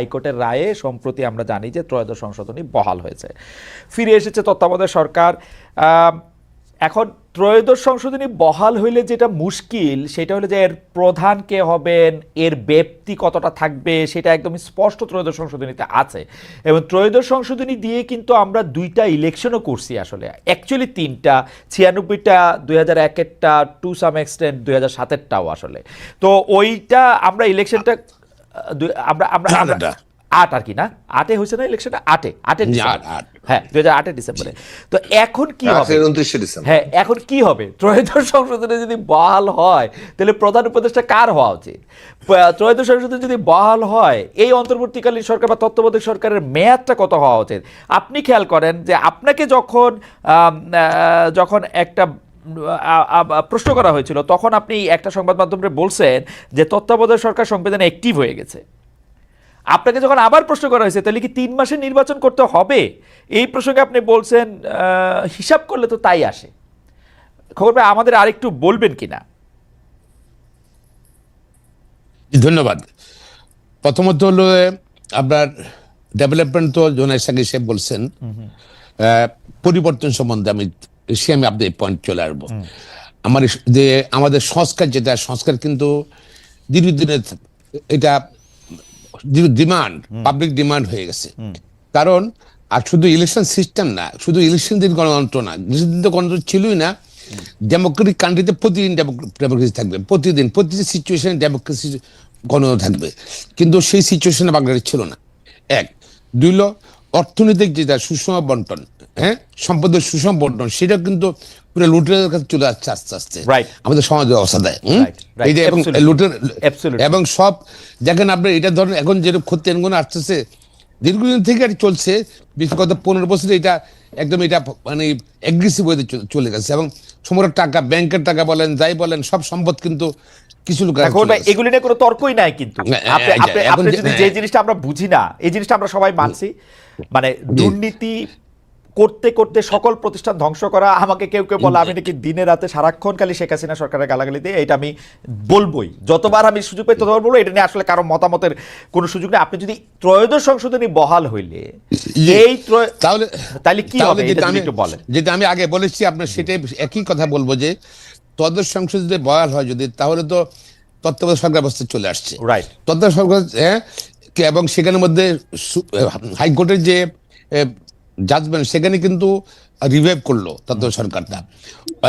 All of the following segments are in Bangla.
হাইকোর্টের রায়ে সম্প্রতি আমরা জানি যে ত্রয়োদশ সংশোধনী বহাল হয়েছে। ফিরে এসেছে তত্ত্বাবধায়ক সরকার। এখন ত্রয়োদশ সংশোধনী বহাল হইলে যেটা মুশকিল, সেটা হলো যে এর প্রধান কে হবেন, এর ব্যক্তি কতটা থাকবে, সেটা একদম স্পষ্ট ত্রয়োদশ সংশোধনীতে আছে। এবং ত্রয়োদশ সংশোধনী দিয়ে কিন্তু আমরা দুইটা ইলেকশনও করছি আসলে। অ্যাকচুয়ালি তিনটা, ছিয়ানব্বইটা, দুই হাজার একেরটা টু সাম এক্সটেন্ট দুই হাজার সাতেরটাও আসলে। তো ওইটা আমরা ইলেকশনটা আমরা আমরা। আট আর কি না? আটে হয়েছে না ইলেকশনটা আটে। আটে জি, আট, আট। হ্যাঁ দুই হাজার আটের ডিসেম্বরে তো এখন কি হবে? উনত্রিশে ডিসেম্বর হ্যাঁ এখন কি হবে? ত্রয়োদশ সংশোধনে যদি বহাল হয় তাহলে প্রধান উপদেষ্টা কার হওয়া উচিত? ত্রয়োদশ সংশোধনে যদি বহাল হয় এই অন্তর্বর্তীকালীন সরকার বা তত্ত্বাবধায়ক সরকারের মেয়াদটা কত হওয়া উচিত? আপনি খেয়াল করেন যে আপনাকে যখন যখন একটা প্রশ্ন করা হয়েছিল তখন আপনি একটা সংবাদ মাধ্যমে বলছেন যে তত্ত্বাবধায়ক সরকার সংবিধানে অ্যাক্টিভ হয়ে গেছে। আপনাকে যখন আবার প্রশ্ন করা হয়েছে তাহলে কি তিন মাসে নির্বাচন করতে হবে? এই প্রসঙ্গে আপনি বলছেন হিসাব করলে তো তাই আসে। খবর ভাই আমাদের আরেকটু বলবেন কিনা? ধন্যবাদ। প্রথমত হলো আপনার ডেভেলপমেন্ট তো জোনাই সাকি সাহেব বলছেন। পরিবর্তন সম্বন্ধে আমি সে আমি আপনার পয়েন্ট চলে আসব। আমার যে আমাদের সংস্কার যেটা সংস্কার কিন্তু দীর্ঘদিনের এটা ডিমান্ড পাবলিক ডিমান্ড হয়ে গেছে। কারণ আর শুধু ইলেকশন সিস্টেম না শুধু ইলেকশন দিন গণতন্ত্র না ইলেকশন দিন তো গণতন্ত্র ছিলই না। ডেমোক্রেটিক কান্ট্রিতে প্রতিদিন ডেমোক্রেসি থাকবে প্রতিদিন প্রতিটি সিচুয়েশনে ডেমোক্রেসি গণতন্ত্র থাকবে। কিন্তু সেই সিচুয়েশনে বাংলাদেশ ছিল না। এক দুই হলো অর্থনৈতিক যেটা সুষম বন্টন হ্যাঁ? সম্পদের সুষম বন্টন সেটা কিন্তু পুরো লুটের কাছে চলে যাচ্ছে আস্তে আস্তে। আমাদের সমাজ ব্যবস্থা দেয় এবং লুটের এবং সব দেখেন আপনি এটা ধরেন এখন যেরকম ক্ষতি এনগুলো আসতেছে দীর্ঘদিন থেকে আর চলছে বিশেষ গত পনেরো বছরে এটা একদম এটা মানে অ্যাগ্রেসিভ হয়ে চলে- গেছে। এবং সমগ্র টাকা ব্যাংকের টাকা বলেন যাই বলেন সব সম্পদ কিন্তু কিছু লোক ভাই এগুলি নিয়ে কোনো তর্কই নাই কিন্তু। হ্যাঁ, আপনি- হ্যাঁ, আপনি- যে- যদি যে হ্যাঁ। জিনিসটা আমরা বুঝি না এই জিনিসটা আমরা সবাই মানছি। মানে দুর্নীতি করতে করতে সকল প্রতিষ্ঠান ধ্বংস করা আমাকে কেউ কেউ বলে আমি নাকি দিনে রাতে সারাক্ষণ খালি শেখ হাসিনা সরকারের গালাগালি দিয়ে এটা আমি বলবোই। যতবার আমি সুযোগ পাই ততবার বলব এটা নিয়ে আসলে কারও মতামতের কোনো সুযোগ নেই। আপনি যদি ত্রয়োদশ সংশোধনী বহাল হইলে এই তাহলে তাহলে কি হবে? যেটা আমি একটু বলেন। যেটা আমি আগে বলেছি আপনার সেটাই একই কথা বলব যে সংসদ যদি বয়াল হয় যদি তাহলে তো তত্ত্বাবধায়ক সরকার ব্যবস্থা চলে আসছে। Right. তত্ত্বাবধায়ক সরকার হ্যাঁ এবং সেখানের মধ্যে হাইকোর্টের যে জাজমেন্ট সেখানে কিন্তু রিভাইভ করল তত্ত্বাবধায়ক সরকারটা।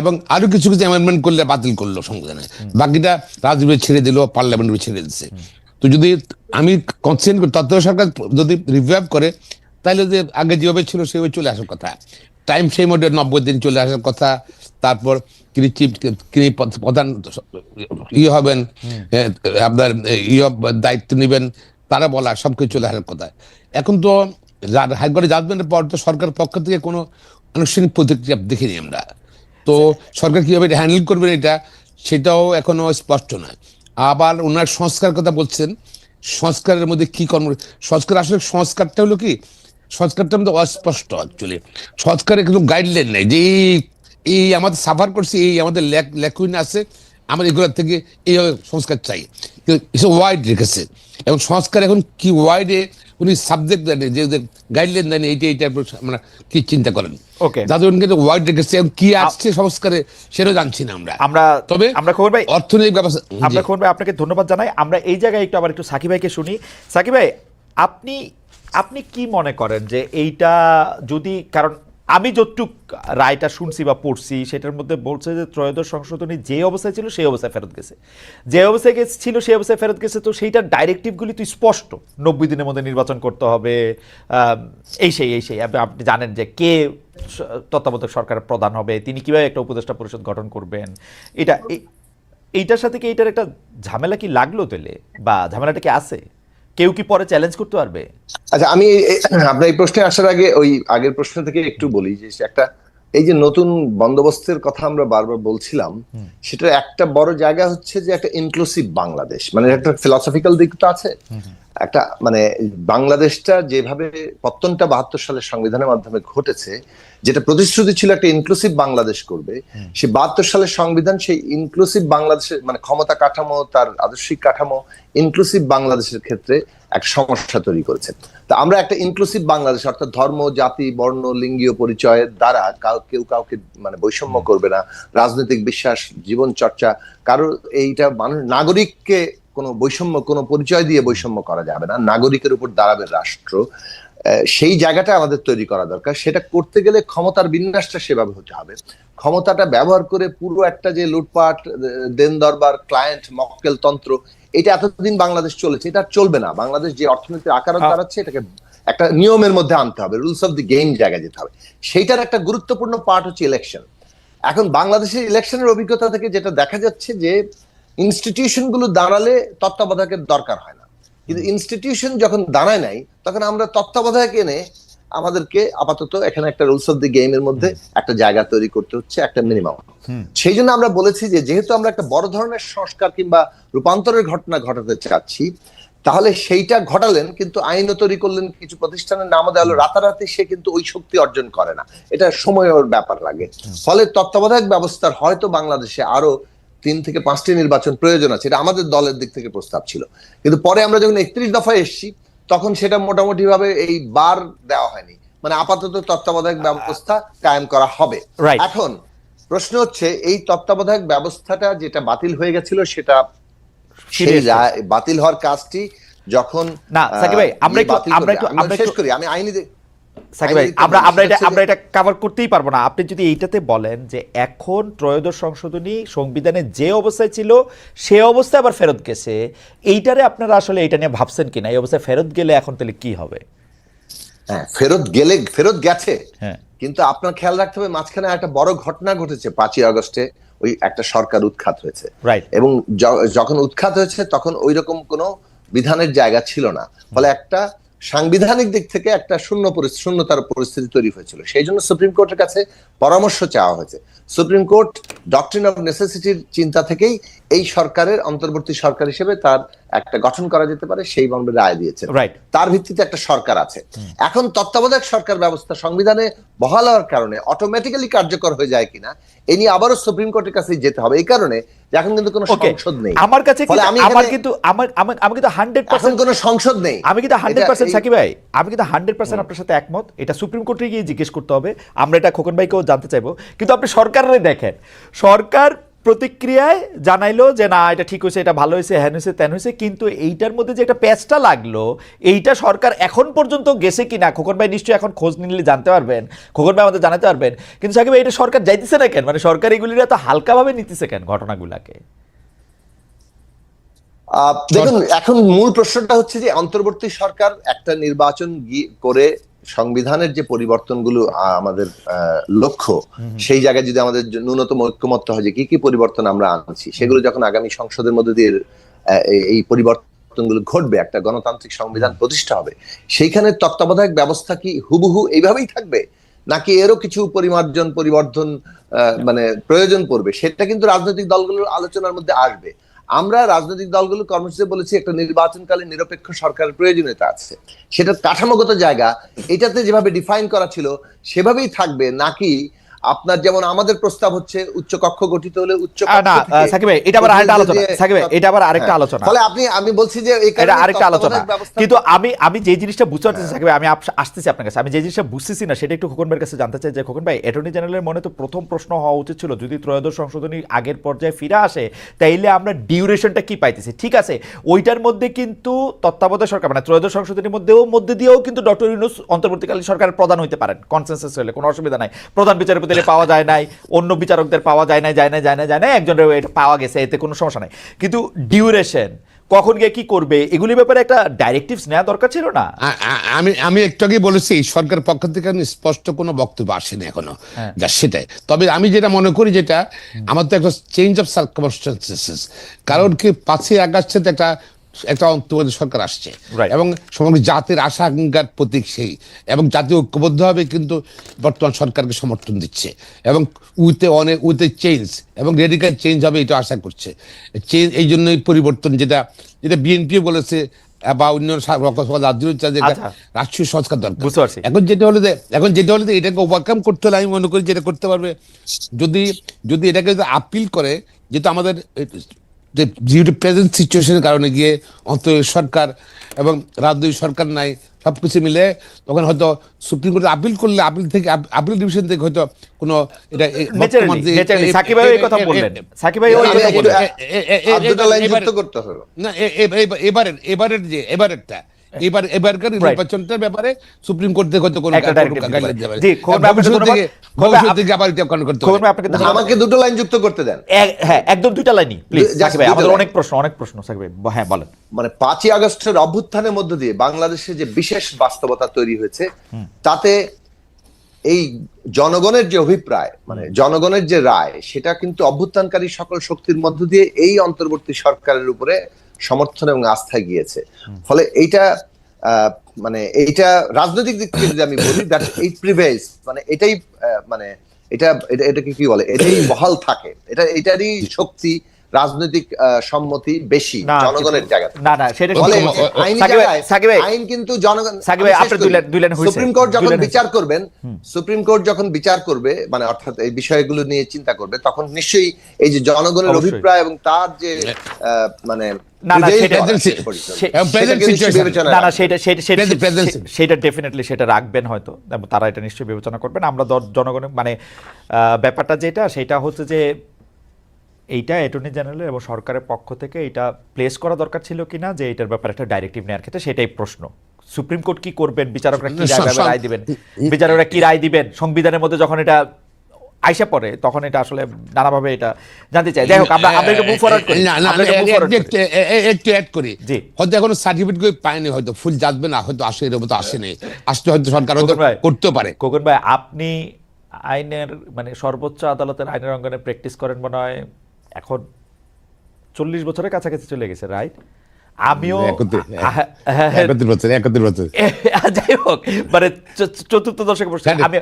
এবং আরও কিছু কিছু অ্যামেন্ডমেন্ট করলে বাতিল করল সংবিধানে। বাকিটা রাজনীতি ছেড়ে দিল পার্লামেন্ট ছেড়ে দিচ্ছে তো যদি আমি কনসেন্ট করি তত্ত্বাবধায়ক সরকার যদি রিভাইভ করে, তাহলে যে আগে যেভাবে ছিল সেভাবে চলে আসার কথা। টাইম সেই মধ্যে নব্বই দিন চলে আসার কথা, তারপর তিনি চিফ তিনি প্রধান ইয়ে হবেন আপনার ইয়ে দায়িত্ব নেবেন, তারা বলা, সবকিছু চলে আসার কথা। এখন তো হাইকোর্টে জাজমেন্টের পর তো সরকার পক্ষ থেকে কোনো আনুষ্ঠানিক প্রতিক্রিয়া দেখিনি আমরা। তো সরকার কীভাবে হ্যান্ডেল করবেন এটা, সেটাও এখনও স্পষ্ট নয়। আবার ওনার সংস্কার কথা বলছেন, সংস্কারের মধ্যে কি কর্ম, সংস্কার আসলে সংস্কারটা হলো কি, সংস্কারটা মধ্যে অস্পষ্ট অ্যাকচুয়ালি সংস্কারে কিন্তু গাইডলাইন নেই যে এই- আমাদের সাফার করছে, এই আমাদের লেকুইন আছে, আমার এগুলোর থেকে এই সংস্কার চাই। কিন্তু ওয়াইড রেখেছে। এবং সংস্কার এখন কি ওয়াইডে উনি সাবজেক্ট দেন যে গাইডলাইন দেন এইটা এইটা আমরা কি চিন্তা করেন? ওকে যাদের কিন্তু ওয়ার্ড রেখেছে কি আসছে সংস্কারে সেটাও জানছি না আমরা। আমরা তবে আমরা খবর ভাই অর্থনৈতিক ব্যবস্থা আমরা খবর ভাই আপনাকে ধন্যবাদ জানাই। আমরা এই জায়গায় একটু আবার একটু সাকিব ভাইকে শুনি। সাকিব ভাই আপনি আপনি কি মনে করেন যে এইটা যদি কারণ আমি যতটুক রায়টা শুনছি বা পড়ছি, সেটার মধ্যে বলছে যে ত্রয়োদশ সংশোধনী যে অবস্থায় ছিল, সেই অবস্থায় ফেরত গেছে। যে অবস্থায় গেছে- ছিল, সেই অবস্থায় ফেরত গেছে, তো সেইটার ডাইরেক্টিভগুলি তো স্পষ্ট। নব্বই দিনের মধ্যে নির্বাচন করতে হবে এই সেই এই সেই। আপনি জানেন যে কে তত্ত্বাবধায়ক সরকারের প্রধান হবে, তিনি কীভাবে একটা উপদেষ্টা পরিষদ গঠন করবেন। এটা, এই- এইটার সাথে কি এইটার একটা ঝামেলা কি লাগল তাহলে? বা ঝামেলাটা কি আছে? কেউ কি পরে চ্যালেঞ্জ করতে পারবে? আচ্ছা আমি আপনার এই প্রশ্নে আসার আগে ওই আগের প্রশ্ন থেকে একটু বলি যে, একটা এই যে নতুন বন্দোবস্তের কথা আমরা বারবার বলছিলাম সেটার একটা বড় জায়গা হচ্ছে যে একটা ইনক্লুসিভ বাংলাদেশ। মানে একটা ফিলসফিক্যাল দিক তো আছে। একটা মানে বাংলাদেশটা যেভাবে পত্তনটা বাহাত্তর সালের সংবিধানের মাধ্যমে ঘটেছে যেটা প্রতিশ্রুতি ছিল একটা ইনক্লুসিভ বাংলাদেশ করবে সে বাহাত্তর সালের সংবিধান সেই ইনক্লুসিভ বাংলাদেশের মানে ক্ষমতা কাঠামো তার আদর্শিক কাঠামো ইনক্লুসিভ বাংলাদেশের ক্ষেত্রে একটা সমস্যা তৈরি করেছে। তো আমরা একটা ইনক্লুসিভ বাংলাদেশ অর্থাৎ ধর্ম জাতি বর্ণ লিঙ্গীয় পরিচয়ের দ্বারা কেউ কাউকে মানে বৈষম্য করবে না রাজনৈতিক বিশ্বাস জীবন চর্চা কারও এইটা মানুষ নাগরিককে কোনো বৈষম্য কোনো পরিচয় দিয়ে বৈষম্য করা যাবে না। নাগরিকের উপর দাঁড়াবে রাষ্ট্র। সেই জায়গাটা আমাদের তৈরি করা দরকার। সেটা করতে গেলে ক্ষমতার বিন্যাসটা সেভাবে হতে হবে। ক্ষমতাটা ব্যবহার করে পুরো একটা যে লুটপাট দেন দরবার ক্লায়েন্ট মক্কেল তন্ত্র এটা এতদিন বাংলাদেশ চলেছে এটা চলবে না। বাংলাদেশ যে অর্থনীতির আকার দাঁড়াচ্ছে এটাকে একটা নিয়মের মধ্যে আনতে হবে রুলস অফ দি গেম জায়গায় যেতে হবে। সেইটার একটা গুরুত্বপূর্ণ পার্ট হচ্ছে ইলেকশন এখন বাংলাদেশের ইলেকশনের অভিজ্ঞতা থেকে যেটা দেখা যাচ্ছে যে ইনস্টিটিউশনগুলো দাঁড়ালে তত্ত্বাবধায়কের দরকার হয় না। কিন্তু ইনস্টিটিউশন যখন দাঁড়ায় নাই তখন আমরা তত্ত্বাবধায়ক এনে আমাদেরকে আপাতত এখানে একটা রুলস অফ দি গেমের মধ্যে একটা জায়গা তৈরি করতে হচ্ছে একটা মিনিমাম সেই জন্য আমরা বলেছি যে যেহেতু আমরা একটা বড় ধরনের সংস্কার কিংবা রূপান্তরের ঘটনা ঘটাতে চাচ্ছি তাহলে সেইটা ঘটালেন কিন্তু আইনও তৈরি করলেন কিছু প্রতিষ্ঠানের নাম দেওয়া হলো রাতারাতি সে কিন্তু ওই শক্তি অর্জন করে না। এটা সময়ের ব্যাপার লাগে। ফলে তত্ত্বাবধায়ক ব্যবস্থার হয়তো বাংলাদেশে আরও তিন থেকে পাঁচটি নির্বাচন প্রয়োজন আছে এটা আমাদের দলের দিক থেকে প্রস্তাব ছিল। কিন্তু পরে আমরা যখন একত্রিশ দফায় এসেছি তখন সেটা মোটামুটি ভাবে এই বার দেওয়া হয়নি। মানে আপাতত তত্ত্বাবধায়ক ব্যবস্থা কায়েম করা হবে। এখন প্রশ্ন হচ্ছে এই তত্ত্বাবধায়ক ব্যবস্থাটা যেটা বাতিল হয়ে গেছিল সেটা সেই বাতিল হওয়ার কাজটি যখন না, সাকিব ভাই, আমরা একটু- আমরা একটু- আমরা শেষ করি আমি আইনি সাকিব ভাই আমরা আমরা এটা আমরা এটা কভার করতেই পারব না। আপনি যদি এইটাতে বলেন যে এখন ত্রয়োদশ সংশোধনী সংবিধানে যে অবস্থায় ছিল সে অবস্থায় আবার ফেরত গেছে এইটারে আপনারা আসলে এটা নিয়ে ভাবছেন কিনা? এই অবস্থায় ফেরত গেলে এখন তাহলে কি হবে? হ্যাঁ ফেরত গেলে ফেরত গেছে। হ্যাঁ। কিন্তু আপনার খেয়াল রাখতে হবে মাঝখানে একটা বড় ঘটনা ঘটেছে পাঁচই আগস্টে ওই একটা সরকার উৎখাত হয়েছে। রাইট এবং যখন উৎখাত হয়েছে তখন ওই রকম কোনো বিধানের জায়গা ছিল না। ফলে একটা সাংবিধানিক দিক থেকে একটা শূন্য শূন্যতার পরিস্থিতি তৈরি হয়েছিল। সেই জন্য সুপ্রিম কোর্টের কাছে পরামর্শ চাওয়া হয়েছে। সুপ্রিম কোর্ট ডক্টরিন অফ নেসেসিটির চিন্তা থেকেই এই সরকারের, অন্তর্বর্তী সরকার হিসেবে তার একটা গঠন করা যেতে পারে সেই মর্মে রায় দিয়েছে তার ভিত্তিতে একটা সরকার আছে। এখন তত্ত্বাবধায়ক সরকার ব্যবস্থা সংবিধানে বহাল হওয়ার কারণে অটোমেটিক্যালি কার্যকর হয়ে যায় কিনা এ নিয়ে আবারও সুপ্রিম কোর্টের কাছে যেতে হবে। এই কারণে এখন কিন্তু কোনো সংসদ নেই। আমার কাছে আমি আমার কিন্তু আমার আমি কিন্তু হান্ড্রেড পার্সেন্ট কোনো সংসদ নেই। আমি কিন্তু হান্ড্রেড পার্সেন্ট সাকিব ভাই আমি কিন্তু হান্ড্রেড পার্সেন্ট আপনার সাথে একমত। এটা সুপ্রিম কোর্টে গিয়ে জিজ্ঞেস করতে হবে। আমরা এটা খোকন ভাইকেও জানতে চাইব। কিন্তু আপনি সরকারে দেখেন। সরকার প্রতিক্রিয়ায় জানাইলো যে, না, এটা ঠিক হয়েছে এটা ভালো হয়েছে হ্যান হয়েছে ত্যান হয়েছে কিন্তু এইটার মধ্যে যে একটা প্যাচটা লাগল, এইটা সরকার এখন পর্যন্ত গেছে কিনা, খোকন ভাই নিশ্চয়ই এখন খোঁজ নিলে জানতে পারবেন, খোকন ভাই আমাদের জানাতে পারবেন। কিন্তু সাকিব এটা সরকার যাইতেছে না কেন? মানে সরকার এগুলির এত হালকাভাবে নিতেছে কেন ঘটনাগুলাকে? দেখুন, এখন মূল প্রশ্নটা হচ্ছে যে, অন্তর্বর্তী সরকার একটা নির্বাচন করে সংবিধানের যে পরিবর্তনগুলো আমাদের আহ, লক্ষ্য সেই জায়গায় যদি আমাদের ন্যূনতম ঐক্যমত্য হয় যে কি কি পরিবর্তন আমরা আনছি সেগুলো যখন আগামী সংসদের মধ্যে দিয়ে এই- পরিবর্তনগুলো ঘটবে একটা গণতান্ত্রিক সংবিধান প্রতিষ্ঠা হবে সেইখানে তত্ত্বাবধায়ক ব্যবস্থা কি হুবহু এইভাবেই থাকবে? নাকি এরও কিছু পরিমার্জন পরিবর্ধন আহ, মানে প্রয়োজন পড়বে? সেটা কিন্তু রাজনৈতিক দলগুলোর আলোচনার মধ্যে আসবে। আমরা রাজনৈতিক দলগুলো কর্মসূচিতে বলেছি, একটা নির্বাচনকালীন নিরপেক্ষ সরকারের প্রয়োজনীয়তা আছে। সেটা কাঠামোগত জায়গা, এটাতে যেভাবে ডিফাইন করা ছিল, সেভাবেই থাকবে, নাকি আপনার যেমন আমাদের প্রস্তাব হচ্ছে উচ্চ কক্ষ গঠিত হলে উচ্চ না সাকিব ভাই এটা আবার আরেকটা আলোচনা সাকিব ভাই এটা আবার আরেকটা। আলোচনা। ফলে আপনি আমি বলছি যে এটা আরেকটা আলোচনা। কিন্তু আমি আমি যে জিনিসটা বুঝতে পারতেছি সাকিব ভাই, আমি আসতেছি আপনার কাছে। আমি যে জিনিসটা বুঝতেছি না সেটা একটু খোকন ভাইয়ের কাছে জানতে চাই যে খোকন ভাই অ্যাটর্নি জেনারেলের মনে তো প্রথম প্রশ্ন হওয়া উচিত ছিল যদি ত্রয়োদশ সংশোধনী আগের পর্যায়ে ফিরে আসে তাইলে আমরা ডিউরেশনটা কি পাইতেছি? ঠিক আছে ওইটার মধ্যে কিন্তু তত্ত্বাবধায়ক সরকার মানে ত্রয়োদশ সংশোধনীর মধ্যেও মধ্যে দিয়েও কিন্তু ডক্টর ইউনুস অন্তর্বর্তীকালীন সরকারের প্রধান হইতে পারেন। কনসেন্সাস হলে কোনো অসুবিধা নাই। প্রধান বিচারপতির পাওয়া যায় নাই অন্য বিচারকদের পাওয়া যায় নাই যায় না যায় না যায় না একজনের এটা পাওয়া গেছে এতে কোনো সমস্যা নাই। কিন্তু ডিউরেশন কখন গিয়ে কি করবে এগুলির ব্যাপারে একটা ডাইরেক্টিভস নেওয়া দরকার ছিল না? আমি আমি একটু আগে বলেছি সরকার পক্ষ থেকে আমি স্পষ্ট কোনো বক্তব্য আসেনি এখনও। হ্যাঁ। যা সেটাই। তবে আমি যেটা মনে করি যেটা আমার তো একটা চেঞ্জ অফ সার্কমস্টান্সেস কারণ কি পাঁচই আগস্টে একটা একটা অন্তর্বর্তী সরকার আসছে। এবং সমগ্র জাতির আশা আকাঙ্ক্ষার প্রতীক সেই। এবং জাতি ঐক্যবদ্ধ হবে কিন্তু বর্তমান সরকারকে সমর্থন দিচ্ছে। এবং উইতে অনেক উইতে চেঞ্জ এবং রেডিক্যাল চেঞ্জ হবে এটা আশা করছে। চেঞ্জ এই জন্যই পরিবর্তন যেটা যেটা বিএনপি বলেছে বা অন্য আচ্ছা। রাষ্ট্রীয় সংস্কার দরকার। এখন যেটা হলে এখন যেটা হলে এটাকে ওভারকাম করতে হলে আমি মনে করি যেটা করতে পারবে। যদি যদি এটাকে যদি আপিল করে যেহেতু আমাদের যে যেহেতু প্রেজেন্ট সিচুয়েশনের কারণে গিয়ে অন্ত সরকার এবং রাজনৈতিক সরকার নাই সব কিছু মিলে তখন হয়তো সুপ্রিম কোর্টে আপিল করলে আপিল থেকে আপিল ডিভিশন থেকে হয়তো কোনো এটা সাকিব ভাই কথা বললেন। সাকিব ভাই ওই করতে না এবারের এবারের যে এবারেরটা এবার এবারকার নির্বাচনটার ব্যাপারে সুপ্রিম কোর্ট থেকে হয়তো কোনো। দেবে। জি, খবর। থেকে- খবর থেকে আবার করতে খবর আপনাকে আমাকে দুটো লাইন যুক্ত করতে দেন। হ্যাঁ একদম দুইটা লাইনই প্লিজ সাকিব ভাই আমাদের অনেক প্রশ্ন অনেক প্রশ্ন সাকিব ভাই হ্যাঁ বলেন। মানে পাঁচই আগস্টের অভ্যুত্থানের মধ্য দিয়ে বাংলাদেশে যে বিশেষ বাস্তবতা তৈরি হয়েছে তাতে এই জনগণের যে অভিপ্রায় মানে জনগণের যে রায় সেটা কিন্তু অভ্যুত্থানকারী সকল শক্তির মধ্য দিয়ে এই অন্তর্বর্তী সরকারের উপরে সমর্থন এবং আস্থায় গিয়েছে। ফলে এইটা আহ, মানে এইটা রাজনৈতিক দিক থেকে যদি আমি বলি দ্যাট ইট প্রিভেস মানে এটাই আহ, মানে এটা এটা এটাকে কি বলে? এটাই বহাল থাকে। এটা এটারই শক্তি রাজনৈতিক আহ, সম্মতি বেশি জনগণের কিন্তু- জায়গা না না সেটা আইনি কিন্তু জনগণ। সুপ্রিম কোর্ট যখন বিচার করবেন সুপ্রিম কোর্ট যখন বিচার করবে মানে অর্থাৎ এই বিষয়গুলো নিয়ে চিন্তা করবে তখন নিশ্চয়ই এই যে জনগণের অভিপ্রায় এবং তার যে আহ, মানে না, না, prevail সেটা- ডেফিনেটলি সেটা রাখবেন হয়তো। তারা এটা নিশ্চয়ই বিবেচনা করবেন। আমরা জনগণের মানে আহ, ব্যাপারটা যেটা সেটা হচ্ছে যে এইটা অ্যাটর্নি জেনারেল এবং সরকারের পক্ষ থেকে এটা প্লেস করা দরকার ছিল কিনা যে এটার ব্যাপারে একটা ডাইরেক্টিভ নেওয়ার ক্ষেত্রে সেটাই প্রশ্ন। সুপ্রিম কোর্ট কি করবেন? বিচারকরা কি রায় দিবেন? বিচারকরা কি রায় দিবেন? সংবিধানের মধ্যে যখন এটা আইসা পড়ে তখন এটা আসলে নানাভাবে এটা জানতে চাই। যাই হোক আমরা আমরা একটু মুভ ফরওয়ার্ড করি। না না একটু। একটু- অ্যাড করি। হয়তো এখনও সার্টিফিকেট পায়নি হয়তো ফুল যাবে না হয়তো আসে এর মতো আসেনি আসতে হয়তো সরকার হয়তো করতে পারে। খোকন ভাই আপনি আইনের মানে সর্বোচ্চ আদালতের আইনের অঙ্গনে প্র্যাকটিস করেন মনে হয়? এখন চল্লিশ বছরের কাছাকাছি চলে গেছে রাইট আমিও যাই হোক মানে চতুর্থ দশকে বসে হ্যাঁ, আমি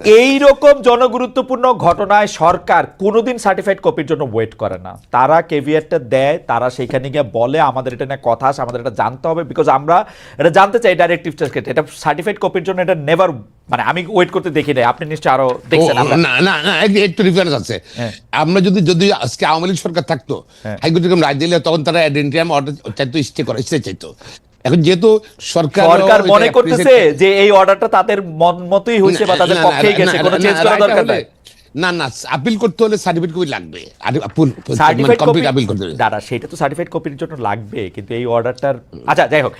এই রকম জনগুরুত্বপূর্ণ ঘটনায় সরকার কোনোদিন সার্টিফাইড কপির জন্য ওয়েট করে না। তারা কেভিয়ারটা দেয় তারা সেখানে গিয়ে বলে আমাদের এটা নিয়ে কথা আছে আমাদের এটা জানতে হবে বিকজ আমরা এটা জানতে চাই ডাইরেক্টিভ ক্ষেত্রে এটা সার্টিফাইড কপির জন্য এটা নেভার মানে আমি ওয়েট করতে দেখি নাই। আপনি নিশ্চয়ই আরও দেখছেন না না না এক- একটু ডিফারেন্স আছে। হ্যাঁ। আমরা যদি যদি আজকে আওয়ামী লীগ সরকার থাকতো হ্যাঁ। হাইকোর্ট রায় দিলে তখন তারা অ্যাডেন্টিয়াম অর্ডার চাইতো স্টে করে স্টে চাইতো। এখন যেহেতু সরকার সরকার মনে করতেছে যে এই অর্ডারটা তাদের মন মতোই হয়েছে বা তাদের পক্ষেই গেছে কোনো চেঞ্জ করা দরকার নাই। না না আপিল করতে হলে সার্টিফিকেট কপি লাগবে। আর সার্টিফিকেট কপি আপিল করতে হবে দাদা সেটা তো সার্টিফিকেট কপির জন্য লাগবে কিন্তু এই অর্ডারটার আচ্ছা যাই হোক।